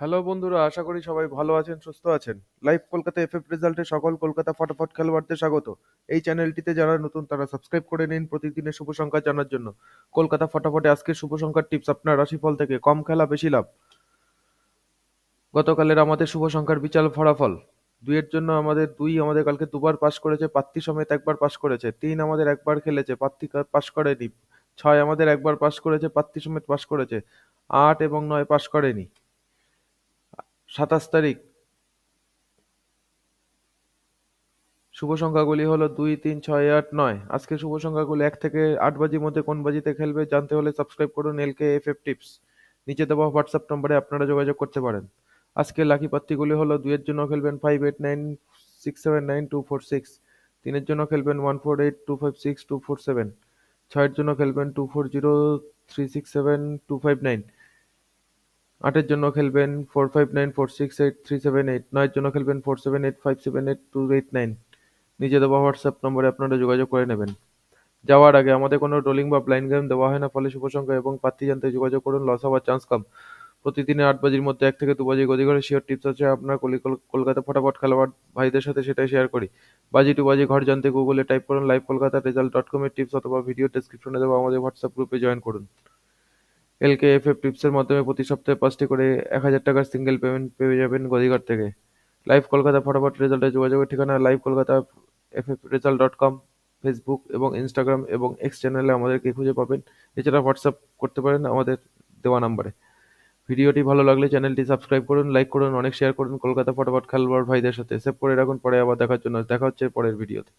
Hello বন্ধুরা, আশা করি সবাই ভালো আছেন, সুস্থ আছেন। লাইভ কলকাতা এফএফ রেজাল্টে সকল কলকাতা ফটাফট খেলোয়াড়দের স্বাগত। এই চ্যানেলটিতে যারা নতুন, তারা সাবস্ক্রাইব করে নিন প্রতিদিনের শুভ সংখ্যা জানার জন্য। কলকাতা ফটাফটে আজকের শুভ সংখ্যার টিপস আপনার রাশিফল থেকে কম খেলা, বেশি লাভ। গতকালের আমাদের শুভ সংখ্যার বিশাল ফলাফল। দুইয়ের জন্য আমাদের দুই, আমাদের কালকে দুবার পাশ করেছে, পাত্তি সমেত একবার পাশ করেছে। তিন আমাদের একবার খেলেছে, পাত্তি পাস করেনি। ছয় আমাদের একবার পাশ করেছে, পাত্তি সমেত পাশ করেছে। আট এবং নয় পাশ করেনি। সাতাশ তারিখ। শুভ সংখ্যাগুলি হলো দুই, তিন, ছয়, আট, নয়। আজকে শুভ সংখ্যাগুলি এক থেকে আট বাজির মধ্যে কোন বাজিতে খেলবে জানতে হলে সাবস্ক্রাইব করুন এলকে এফ এফ টিপস নিচে দেওয়া হোয়াটসঅ্যাপ নম্বরে আপনারা যোগাযোগ করতে পারেন। আজকে লাকি পাত্রীগুলি হলো দুইয়ের জন্য খেলবেন five eight nine six seven nine two four six তিনের জন্য খেলবেন one four eight two five six two four seven ছয়ের জন্য খেলবেন two four zero three six seven two five nine আটের জন্য খেলবেন four five nine four six eight three seven eight নয়ের জন্য খেলবেন four seven eight five seven eight two eight nine নিজে দেওয়া হোয়াটসঅ্যাপ নম্বরে আপনারা যোগাযোগ করে নেবেন। যাওয়ার আগে আমাদের কোনো রোলিং বা ব্লাইন্ড গেম দেওয়া হয় না, ফলে শুভ সংখ্যা এবং প্রার্থী জানতে যোগাযোগ করুন লস হওয়ার চান্স কম। প্রতিদিনের আট বাজির মধ্যে এক থেকে দু বাজি গদি করে শিওর টিপস আছে, আপনার কলি- কল- কলকাতা ফটাফট খেলোয়াড় ভাইদের সাথে সেটাই শেয়ার করি। বাজি টু বাজি ঘর জানতে গুগলে টাইপ করুন লাইভ কলকাতা রেজাল্ট ডট কমের টিপস অথবা ভিডিও ডেসক্রিপশনে দেওয়া আমাদের হোয়াটসঅ্যাপ গ্রুপে জয়েন করুন। এলকে এফ এফ টিপসের মাধ্যমে প্রতি সপ্তাহে পাঁচটি করে এক হাজার টাকার সিঙ্গেল পেমেন্ট পেয়ে যাবেন গদিঘর থেকে। লাইভ কলকাতা ফটাফট রেজাল্টের যোগাযোগের ঠিকানা live Kolkata F F result dot com Facebook এবং ইনস্টাগ্রাম এবং এক্স চ্যানেলে আমাদেরকে খুঁজে পাবেন। এছাড়া হোয়াটসঅ্যাপ করতে পারেন আমাদের দেওয়া নাম্বারে। ভিডিওটি ভালো লাগলে চ্যানেলটি সাবস্ক্রাইব করুন লাইক করুন, অনেক শেয়ার করুন। কলকাতা ফটাফট খেলোয়াড় ভাইদের সাথে। সেভ করে রাখুন। পরে আবার দেখার জন্য। দেখা হচ্ছে পরের ভিডিওতে।